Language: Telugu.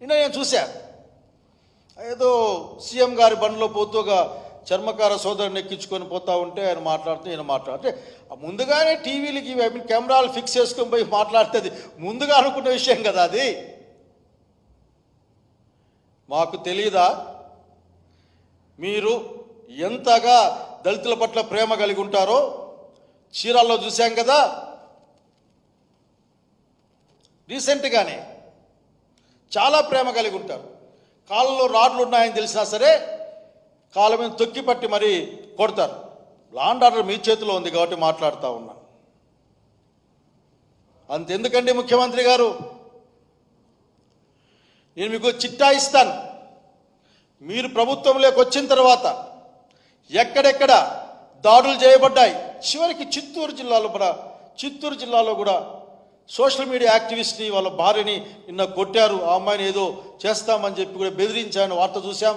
నిన్న నేను చూశా. ఏదో సీఎం గారి బండిలో పోతుగా చర్మకార సోదరుని ఎక్కించుకొని పోతా ఉంటే ఆయన మాట్లాడుతూ నేను మాట్లాడితే ముందుగానే టీవీలకి ఐ మీన్ కెమెరాలు ఫిక్స్ చేసుకొని పోయి మాట్లాడుతుంది. ముందుగా అనుకున్న విషయం కదా అది. మాకు తెలియదా మీరు ఎంతగా దళితుల పట్ల ప్రేమ కలిగి ఉంటారో చీరాల్లో చూశాం కదా. రీసెంట్గానే చాలా ప్రేమ కలిగి ఉంటారు. కాళ్ళలో రాడ్లు ఉన్నాయని తెలిసినా సరే కాళ్ళ మీద తొక్కి పట్టి మరీ కొడతారు. లాండ్ ఆర్డర్ మీ చేతిలో ఉంది కాబట్టి మాట్లాడుతూ ఉన్నా. అంతెందుకండి ముఖ్యమంత్రి గారు? నేను మీకు చిట్టా ఇస్తాను. మీరు ప్రభుత్వంలోకి వచ్చిన తర్వాత ఎక్కడెక్కడ దాడులు చేయబడ్డాయి? చివరికి చిత్తూరు జిల్లాలో కూడా చిత్తూరు జిల్లాలో కూడా సోషల్ మీడియా యాక్టివిస్ట్ని వాళ్ళ భార్యని నిన్న కొట్టారు ఆ అమ్మాయిని ఏదో చేస్తామని చెప్పి కూడా బెదిరించాను వార్త చూశాం.